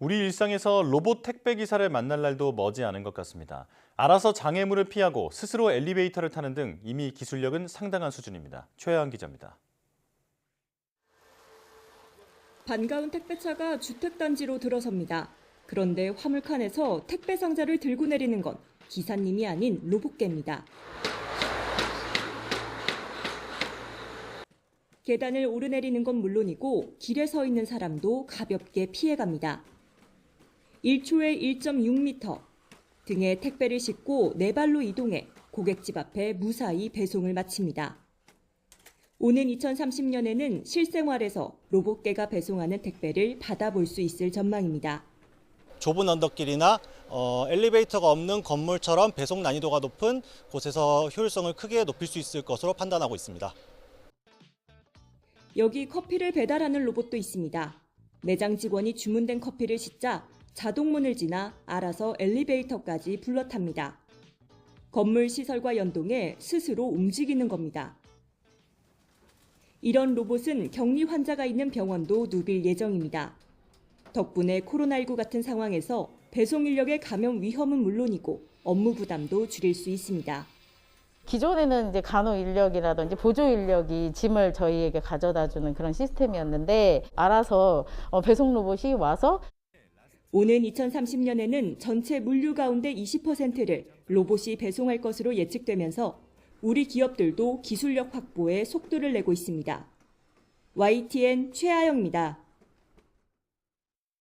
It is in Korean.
우리 일상에서 로봇 택배 기사를 만날 날도 머지 않은 것 같습니다. 알아서 장애물을 피하고 스스로 엘리베이터를 타는 등 이미 기술력은 상당한 수준입니다. 최혜영 기자입니다. 반가운 택배차가 주택단지로 들어섭니다. 그런데 화물칸에서 택배 상자를 들고 내리는 건 기사님이 아닌 로봇개입니다. 계단을 오르내리는 건 물론이고 길에 서 있는 사람도 가볍게 피해갑니다. 1초에 1.6m 등에 택배를 싣고 네 발로 이동해 고객집 앞에 무사히 배송을 마칩니다. 오는 2030년에는 실생활에서 로봇개가 배송하는 택배를 받아볼 수 있을 전망입니다. 좁은 언덕길이나 어, 엘리베이터가 없는 건물처럼 배송 난이도가 높은 곳에서 효율성을 크게 높일 수 있을 것으로 판단하고 있습니다. 여기 커피를 배달하는 로봇도 있습니다. 매장 직원이 주문된 커피를 싣자 자동문을 지나 알아서 엘리베이터까지 불러탑니다. 건물 시설과 연동해 스스로 움직이는 겁니다. 이런 로봇은 격리 환자가 있는 병원도 누빌 예정입니다. 덕분에 코로나19 같은 상황에서 배송 인력의 감염 위험은 물론이고 업무 부담도 줄일 수 있습니다. 기존에는 이제 간호 인력이라든지 보조 인력이 짐을 저희에게 가져다 주는 그런 시스템이었는데 알아서 어, 배송 로봇이 와서 오는 2030년에는 전체 물류 가운데 20%를 로봇이 배송할 것으로 예측되면서 우리 기업들도 기술력 확보에 속도를 내고 있습니다. YTN 최아영입니다.